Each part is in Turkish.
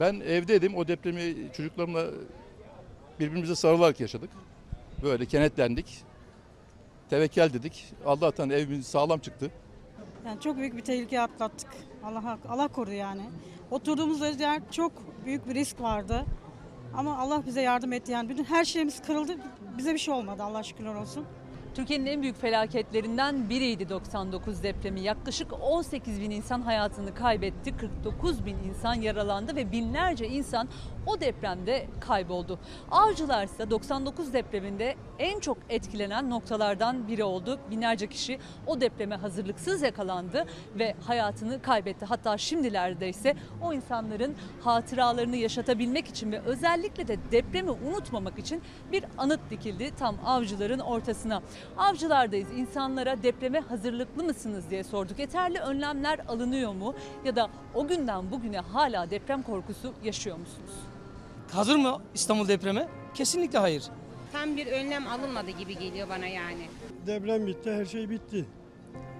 Ben evdeydim. O depremi çocuklarımla birbirimize sarılarak yaşadık. Böyle kenetlendik. Tevekkül dedik. Allah'tan evimiz sağlam çıktı. Yani çok büyük bir tehlike atlattık. Allah Allah korudu yani. Oturduğumuz yer çok büyük bir risk vardı. Ama Allah bize yardım etti yani. Bütün her şeyimiz kırıldı. Bize bir şey olmadı Allah şükürler olsun. Türkiye'nin en büyük felaketlerinden biriydi 99 depremi. Yaklaşık 18 bin insan hayatını kaybetti, 49 bin insan yaralandı ve binlerce insan o depremde kayboldu. Avcılar ise 99 depreminde en çok etkilenen noktalardan biri oldu. Binlerce kişi o depreme hazırlıksız yakalandı ve hayatını kaybetti. Hatta şimdilerde ise o insanların hatıralarını yaşatabilmek için ve özellikle de depremi unutmamak için bir anıt dikildi tam avcıların ortasına. Avcılardayız. İnsanlara depreme hazırlıklı mısınız diye sorduk. Yeterli önlemler alınıyor mu? Ya da o günden bugüne hala deprem korkusu yaşıyor musunuz? Hazır mı İstanbul depreme? Kesinlikle hayır. Tam bir önlem alınmadı gibi geliyor bana yani. Deprem bitti, her şey bitti.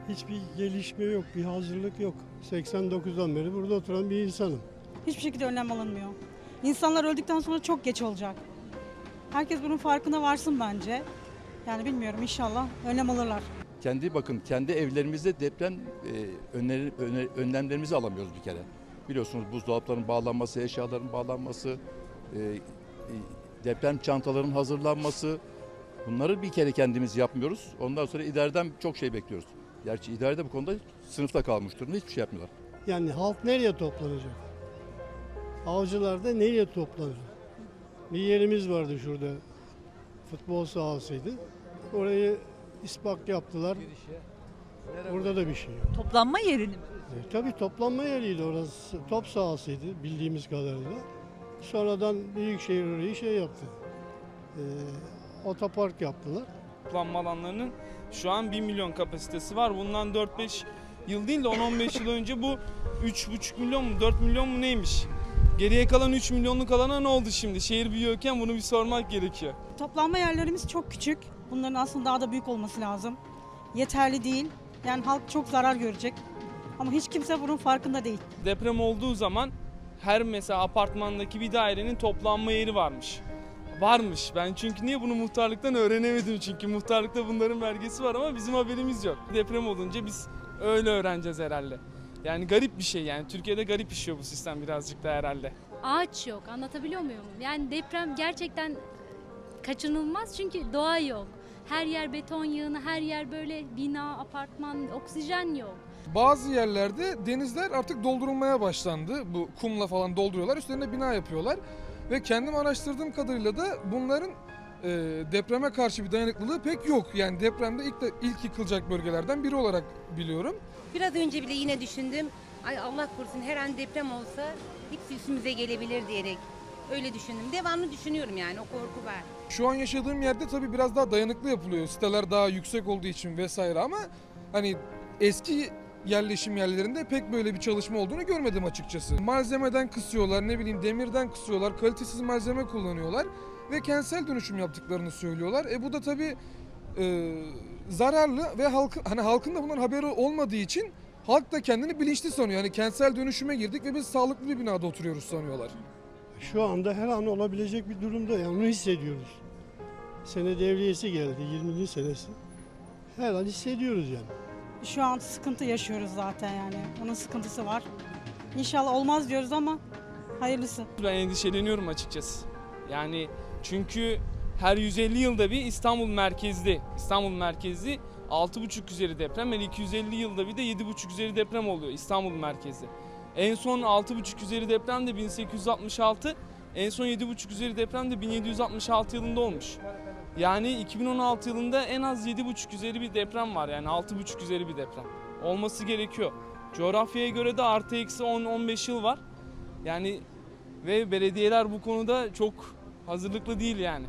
Hiçbir gelişme yok, bir hazırlık yok. 89'dan beri burada oturan bir insanım. Hiçbir şekilde önlem alınmıyor. İnsanlar öldükten sonra çok geç olacak. Herkes bunun farkına varsın bence. Yani bilmiyorum inşallah önlem alırlar. Kendi bakın kendi evlerimizde deprem e, önleri- öne- önlemlerimizi alamıyoruz bir kere. Biliyorsunuz buzdolaplarının bağlanması, eşyaların bağlanması, e, e, deprem çantalarının hazırlanması. Bunları bir kere kendimiz yapmıyoruz. Ondan sonra idareden çok şey bekliyoruz. Gerçi idarede bu konuda sınıfta kalmış durumda hiçbir şey yapmıyorlar. Yani halk nereye toplanacak? Avcılarda nereye toplanacak? Bir yerimiz vardı şurada. Futbol sahasıydı. Orayı ispak yaptılar. Orada da bir şey yok. Toplanma yerini mi? E, tabii toplanma yeriydi orası. Top sahasıydı bildiğimiz kadarıyla. Sonradan Büyükşehir orayı şey yaptı. E, otopark yaptılar. toplanma alanlarının şu an 1 milyon kapasitesi var. Bundan 4-5 yıl değil de 10-15 yıl önce bu 3,5 milyon mu 4 milyon mu neymiş? Geriye kalan 3 milyonluk alana ne oldu şimdi? Şehir büyüyorken bunu bir sormak gerekiyor. Toplanma yerlerimiz çok küçük. Bunların aslında daha da büyük olması lazım. Yeterli değil. Yani halk çok zarar görecek. Ama hiç kimse bunun farkında değil. Deprem olduğu zaman her mesela apartmandaki bir dairenin toplanma yeri varmış. Varmış. Ben çünkü niye bunu muhtarlıktan öğrenemedim çünkü muhtarlıkta bunların belgesi var ama bizim haberimiz yok. Deprem olunca biz öyle öğreneceğiz herhalde. Yani garip bir şey yani Türkiye'de garip işiyor bu sistem birazcık da herhalde. ağaç yok. Anlatabiliyor muyum? Yani deprem gerçekten kaçınılmaz çünkü doğa yok. Her yer beton yığını, her yer böyle bina, apartman, oksijen yok. Bazı yerlerde denizler artık doldurulmaya başlandı. Bu kumla falan dolduruyorlar. Üstlerine bina yapıyorlar. Ve kendim araştırdığım kadarıyla da bunların e, depreme karşı bir dayanıklılığı pek yok. Yani depremde ilk, de, ilk yıkılacak bölgelerden biri olarak biliyorum. Biraz önce bile yine düşündüm. Ay Allah korusun her an deprem olsa hepsi üstümüze gelebilir diyerek. Öyle düşündüm. Devamlı düşünüyorum yani o korku var. Şu an yaşadığım yerde tabii biraz daha dayanıklı yapılıyor. Siteler daha yüksek olduğu için vesaire ama hani eski yerleşim yerlerinde pek böyle bir çalışma olduğunu görmedim açıkçası. Malzemeden kısıyorlar, ne bileyim demirden kısıyorlar, kalitesiz malzeme kullanıyorlar ve kentsel dönüşüm yaptıklarını söylüyorlar. E bu da tabii e, zararlı ve halkın hani halkın da bundan haberi olmadığı için halk da kendini bilinçli sanıyor. Yani kentsel dönüşüme girdik ve biz sağlıklı bir binada oturuyoruz sanıyorlar. Şu anda her an olabilecek bir durumda yani onu hissediyoruz. Sene devriyesi geldi 20. senesi. Her an hissediyoruz yani. Şu an sıkıntı yaşıyoruz zaten yani. Onun sıkıntısı var. İnşallah olmaz diyoruz ama hayırlısı. Ben endişeleniyorum açıkçası. Yani çünkü her 150 yılda bir İstanbul merkezli, İstanbul merkezli 6,5 üzeri deprem, her 250 yılda bir de 7,5 üzeri deprem oluyor İstanbul merkezli. En son 6,5 üzeri deprem de 1866, en son 7,5 üzeri deprem de 1766 yılında olmuş. Yani 2016 yılında en az 7,5 üzeri bir deprem var yani 6,5 üzeri bir deprem. Olması gerekiyor. Coğrafyaya göre de artı eksi 10-15 yıl var. Yani ve belediyeler bu konuda çok hazırlıklı değil yani.